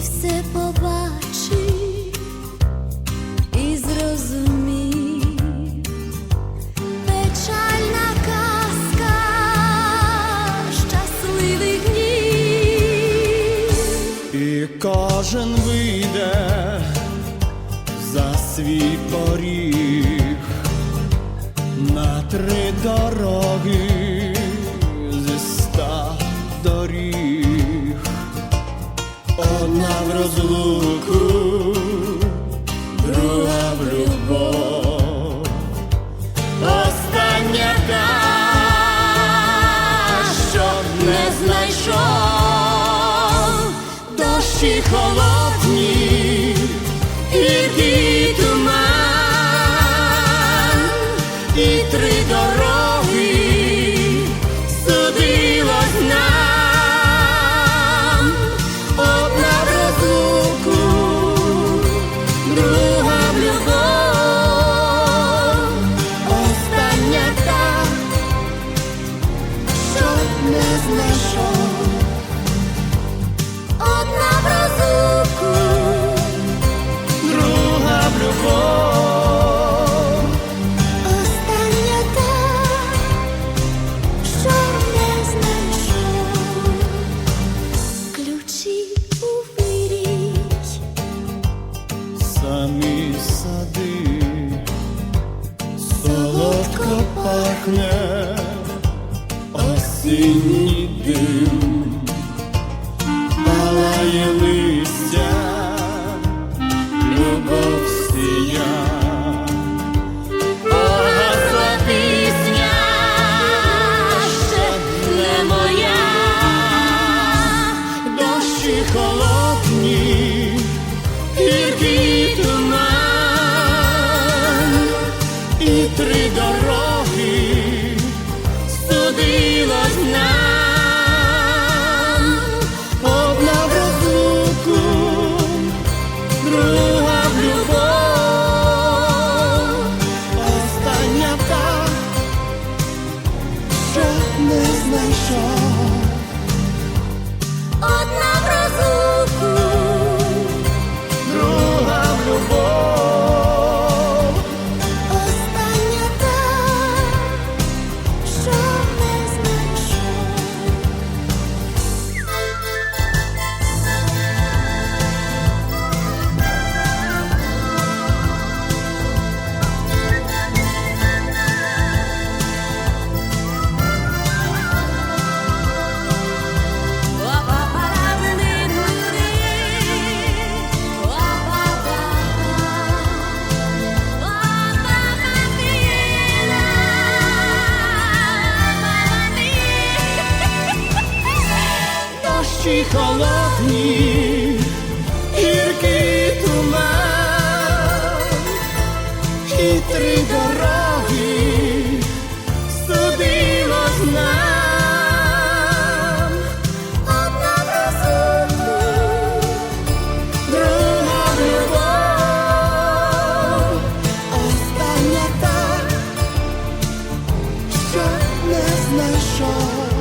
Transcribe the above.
все побачив і зрозумів печальна казка, щасливих днів. І кожен вийде за свій поріг на три дороги. Одна в розлуку, друга в любов, остання та, що не знайшов дощі холод. пахне осінній дим. 说。дощі холодні, гіркий туман і три дороги судило з нам одна розумна, друга любов, остання так, що не знайшов.